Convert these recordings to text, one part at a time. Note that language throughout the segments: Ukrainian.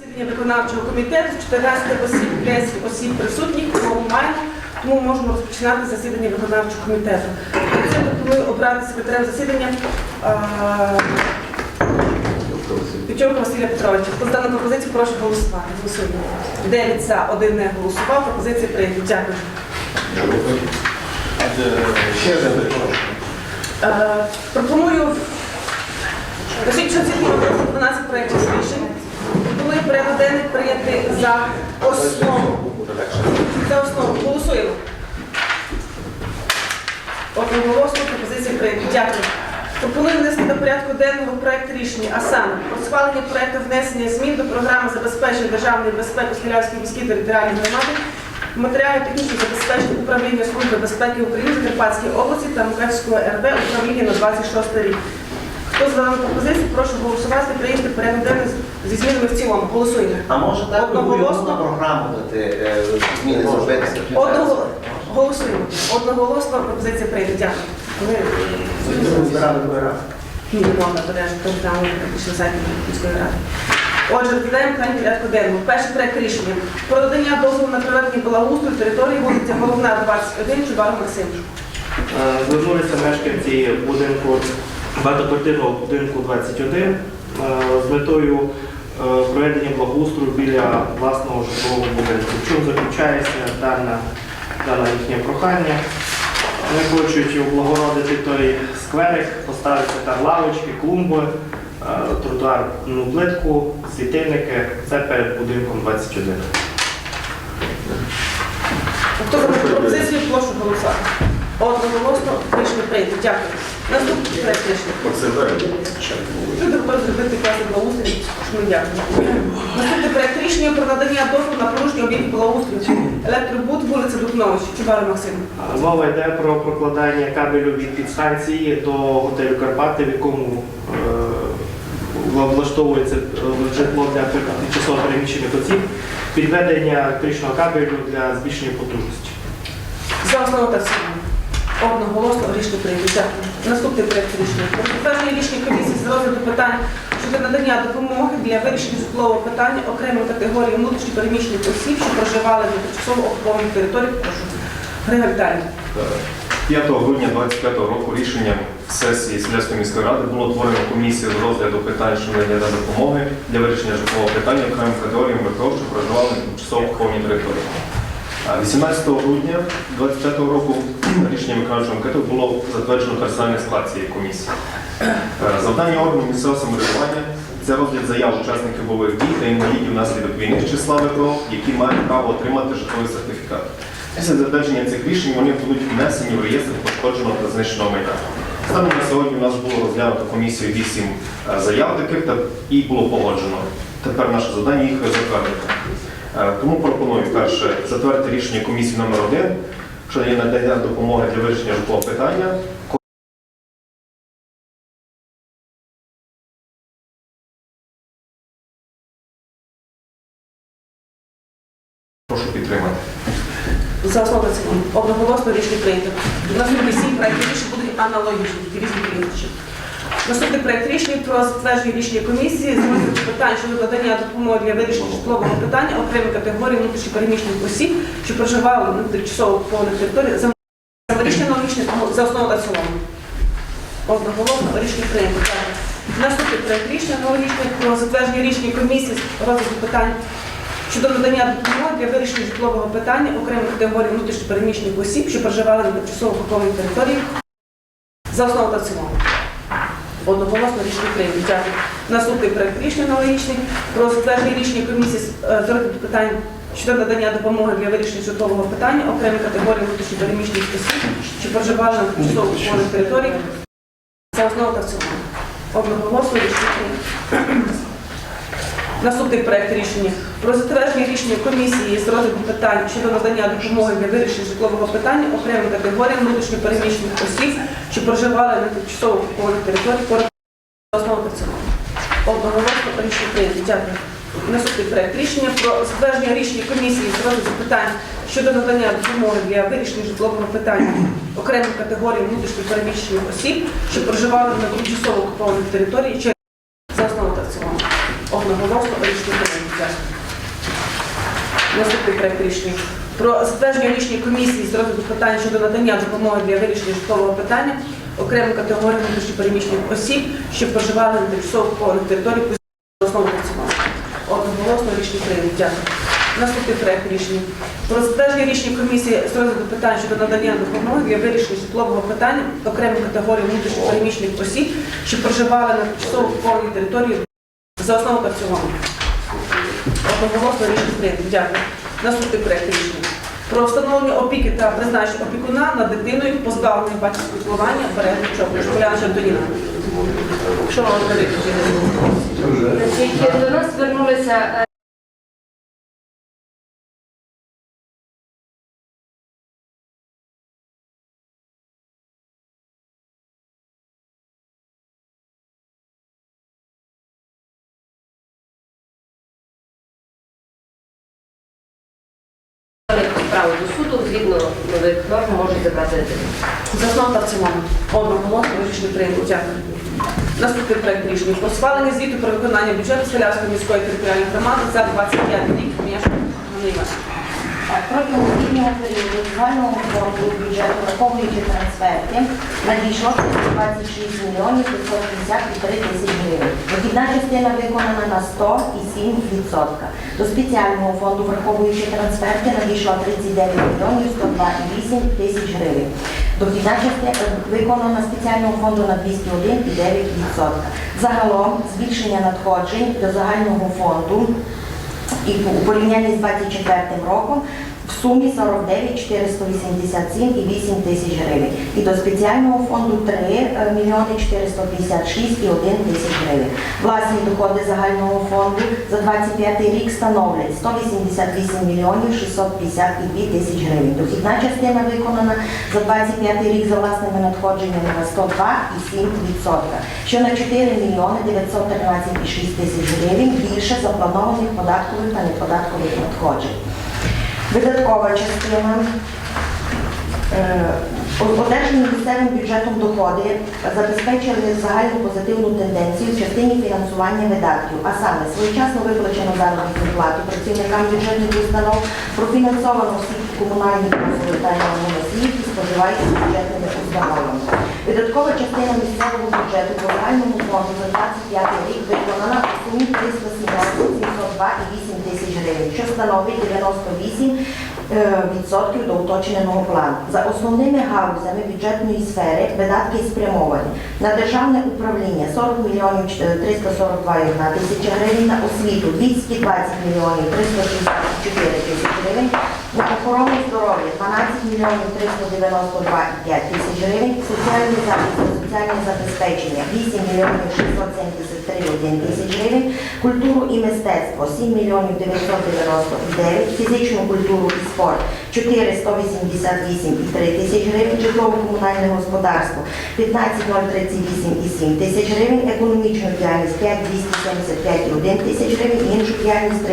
Засідання виконавчого комітету 14 осіб, 10 осіб присутніх, кого маємо, тому можемо розпочинати засідання виконавчого комітету. Це пропоную обрати секретарем засідання а, Василя Петровича. Хто дану пропозицію, прошу голосувати. Голосуємо. 9 за, 1 не голосував, пропозиція прийнята. Дякую. Ще раз. Е, Пропоную ці 12 проєктів рішень. Порядок денний прийняти за основу. За основу. Голосуємо. Одноголосно пропозиція прийнята. Дякую. Пропоную внести до порядку денного проект рішення, а саме про схвалення проекту внесення змін до програми забезпечення державної безпеки Скілявської міській територіальній громади, матеріально-технічного забезпечення управління Служби безпеки України Закарпатської області та Мукачського РВ управління на 26 рік. Хто за дану пропозицію, прошу голосувати, прийняти порядок денний зі змінами в цілому. Голосуємо. А може так Одноголосно? програму дати е, зміни зробити? Одного... Голосуємо. Одноголосно пропозиція прийде. Дякую. Ми Збирали другий раз. Ні, не можна то там пішли міської ради. Отже, розглядаємо питання порядку денного. Перший проект рішення про надання дозволу на проведення благоустрою території вулиця Головна, 21, Чубар Максим. Е, Звернулися мешканці будинку багатоквартирного будинку 21 е, з метою е, проведення благоустрою біля власного житлового будинку. В чому заключається дане, дане їхнє прохання? Вони хочуть облагородити той скверик, поставити там лавочки, клумби, е, тротуарну плитку, світильники. Це перед будинком 21. Хто за пропозицію, прошу голосувати. Одноголосно рішення прийняти. Дякую. Наступний проект рішення. Готові зробити класи благоустрій, ми. Наступний проект рішення про надання дозволу на порушення об'єктів благоустрою. Електробуд, вулиця Духнович, Чубар Максим. Мова йде про прокладання кабелю від підстанції до готелю Карпати, в якому е, влаштовується е, житло для тимчасово переміщених осіб, підведення електричного кабелю для збільшення потужності. За основу та в. Одноголосно рішення прийнято. Наступний проект рішення. Про рішення комісії з розгляду питань щодо надання допомоги для вирішення житлового питання окремим категоріям внутрішньо переміщених осіб, що проживали на тимчасово окупованій території. Прошу. Григорій Віталій. 5 грудня 25 року рішенням сесії Селянської міської ради було утворено комісію з розгляду питань щодо надання допомоги для вирішення житлового питання окремим категоріям ВПО, що проживали на тимчасово окупованій території. А 18 грудня 25 року рішенням виконавчого комітету було затверджено персональний склад цієї комісії. Е, Завдання органу місцевого самоврядування це розгляд заяв учасників бойових дій та інвалідів внаслідок війни числа ВПО, які мають право отримати житловий сертифікат. Після затвердження цих рішень вони будуть внесені в реєстр пошкодженого та знищеного майна. Станом на сьогодні у нас було розглянуто комісією 8 е, заяв таких та і було погоджено. Тепер наше завдання їх затвердити. Е, Тому пропоную перше затвердити рішення комісії номер 1 що є надання допомоги для вирішення житлового питання. Прошу підтримати. За основу. Одноголосно рішення прийнято. Наступні сім проєктів рішень будуть аналогічні, різні прізвища. Наступний проект рішення про затвердження рішення комісії з розгляду питань щодо надання допомоги для вирішення житлового питання окремих категорій внутрішньопереміщених осіб, що проживали на тимчасово окупованих територіях за рішення за основу та цілому. Одноголосно рішення прийнято. Наступний проект рішення аналогічне про затвердження рішення комісії з розгляду питань щодо надання допомоги для вирішення житлового питання окремих категорій внутрішньопереміщених осіб, що проживали на тимчасово окупованій території за основу та цілому. Одноголосно рішення прийняття. Наступний проект рішення аналогічний про затвердження рішення комісії з е, розгляду питань щодо надання допомоги для вирішення житлового питання окремих категорій внутрішньопереміщених осіб, що проживали на тимчасово окупованих територіях за основу та в цілому. Одноголосно рішення. Наступний проект рішення про затвердження рішення комісії з розгляду питань щодо надання допомоги для вирішення житлового питання окремим категоріям внутрішньопереміщених осіб, що проживали на тимчасово окупованих територіях основу та в. Одноголосно рішення прийнято. Дякую. Наступний проект рішення про затвердження рішення комісії з розгляду питань щодо надання допомоги для вирішення житлового питання окремим категоріям внутрішньопереміщених осіб, що проживали на тимчасово окупованих територіях за основу та в цілому. Одноголосно рішення прийнято. Дякую. Наступний проект рішення. Про затвердження рішення комісії з розгляду питань щодо надання допомоги для вирішення житлового питання окремим категоріям внутрішньопереміщених осіб, що проживали на тимчасово окупованих територіях за основу працювання. Одноголосно рішення прийнято. Дякую. Наступний проект рішення. Про затвердження рішення комісії з розгляду питань щодо надання допомоги для вирішення житлового питання окремим категоріям внутрішньопереміщених осіб, що проживали на тимчасово території за основу та в цілому. Одноголосно рішення прийнято. Дякую. Наступний проект рішення. Про встановлення опіки та призначення опікуна над дитиною, позбавленою батьківського піклування, перед Чоплю, Школяна Антоніна. Що вам говорити? До нас звернулися справу до суду, згідно нових норм можуть забрати дитину. За основу та в цілому. Одноголосно рішення прийнято. Дякую. Наступний проект рішення. Про схвалення звіту про виконання бюджету Селянської міської територіальної громади за 25 рік. Ганна Протягом літнього періоду загального фонду бюджету, враховуючи трансферти, надійшло 26 мільйонів 553 тисяч гривень. Дохідна частина виконана на 107%. До спеціального фонду, враховуючи трансферти, надійшло 39 мільйонів 102,8 тисяч гривень. Дохідна частина виконана спеціального фонду на 201,9%. Загалом збільшення надходжень до загального фонду і у порівнянні з 24 роком в сумі 49 487 і 8 тисяч гривень. І до спеціального фонду 3 е, мільйони 456 і 1 тисяч гривень. Власні доходи загального фонду за 25 рік становлять 188 мільйонів 652 тисяч гривень. Дохідна частина виконана за 25 рік за власними надходженнями на 102,7%, що на 4 мільйони 913,6 тисяч гривень більше запланованих податкових та неподаткових надходжень. Видаткова частина е, одержані місцевим бюджетом доходи забезпечили загальну позитивну тенденцію в частині фінансування видатків, а саме своєчасно виплачено заробітну плату працівникам бюджетних установ, профінансовано всі комунальні послуги та носії, які споживають бюджетними установами. Видаткова частина місцевого бюджету по загальному фонду за 25 рік виконана у сумі 317 702,8 тисяч що становить 98 е, відсотків до уточненого плану. За основними галузями бюджетної сфери видатки спрямовані на державне управління 40 мільйонів 342,1 тисяча гривень, на освіту 220 мільйонів 364 тисячі гривень, на охорону здоров'я 12 мільйонів 392,5 тисяч гривень, соціальний захист соціальне забезпечення. 8 мільйонів 673,1 тисяч гривень, культуру і мистецтво 7 мільйонів 999, фізичну культуру і спорт 488,3 тисяч гривень, житлово-комунальне господарство 15,038,7 тисяч гривень, економічну діяльність 5,275,1 тисяч гривень, іншу діяльність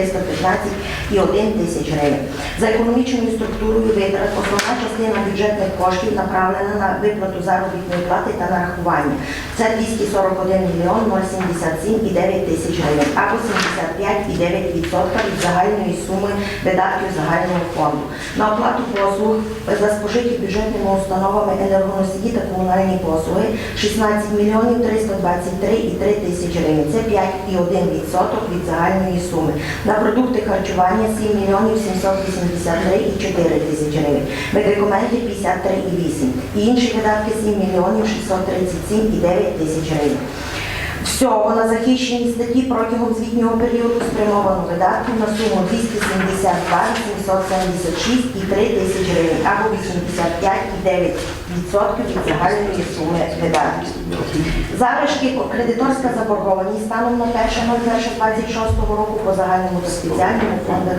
315,1 тисяч гривень. За економічною структурою витрат основна частина бюджетних коштів направлена на виплату заробітної плати та нарахування. Це 241 мільйон 077,9 тисяч гривень або 75,9% від загальної суми видатків загального фонду. На оплату послуг за спожиті бюджетними установами енергоносії та комунальні послуги 16 мільйонів 323,3 тисячі гривень. Це 5,1% від загальної суми. На продукти харчування 7 мільйонів 783,4 тисячі гривень. Медикаменти 53,8. І інші видатки 7 мільйонів 637,9 тисяч гривень. Всього на захищені статті протягом звітнього періоду спрямовано видатків на суму 272 876,3 тисяч гривень або 85,9% від загальної суми видатків. Залишки кредиторська заборгованість станом на 1.01.26 року по загальному та спеціальному фондах.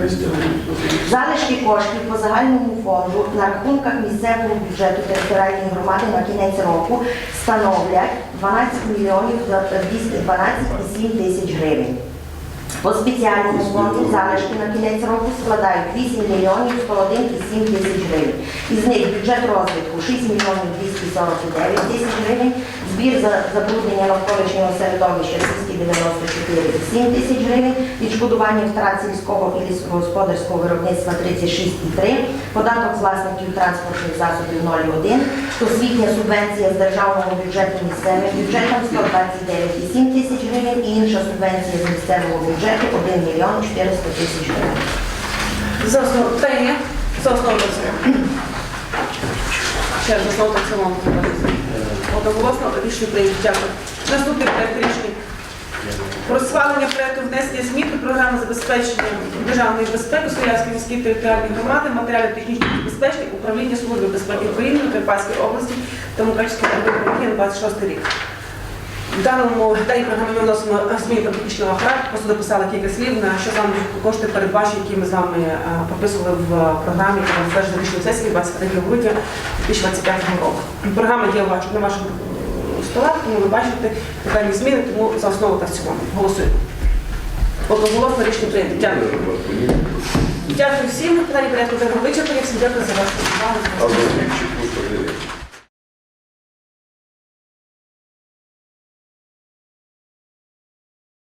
Залишки коштів по загальному фонду на рахунках місцевого бюджету територіальної громади на кінець року становлять 12 мільйонів 212,7 тисяч гривень. По спеціальному фонду залишки на кінець року складають 8 мільйонів 101,7 тисяч гривень. Із них бюджет розвитку 6 мільйонів 249 тисяч гривень, збір за забруднення навколишнього середовища в сільській 294,7 тисяч гривень, відшкодування втрат сільського і лісогосподарського виробництва 36,3, податок з власників транспортних засобів 0,1, освітня субвенція з державного бюджету місцевим бюджетом 129,7 тисяч гривень і інша субвенція з місцевого бюджету 1 мільйон 400 тисяч гривень. За основу питання? За основу. Ще за основу та в. Одноголосно рішення прийнято. Дякую. Наступний проект рішення. Про схвалення проекту внесення змін до програми забезпечення державної безпеки Солярської міської територіальної громади, матеріально-технічного забезпечення управління Служби безпеки України в Карпатській області та Мукачівській області на 26 рік. В даному даній програмі ми вносимо зміни до технічного характеру, просто дописали кілька слів, на що саме кошти передбачені, які ми з вами е, прописували в програмі, яка затверджена рішення сесії 23 грудня 2025 року. Програма є на вашому столах, тому ви бачите певні зміни, тому за основу та в цілому. Голосуємо. Одноголосно рішення прийнято. Дякую. Дякую всім. Питання порядку денного вичерпані. Всім дякую за вашу увагу.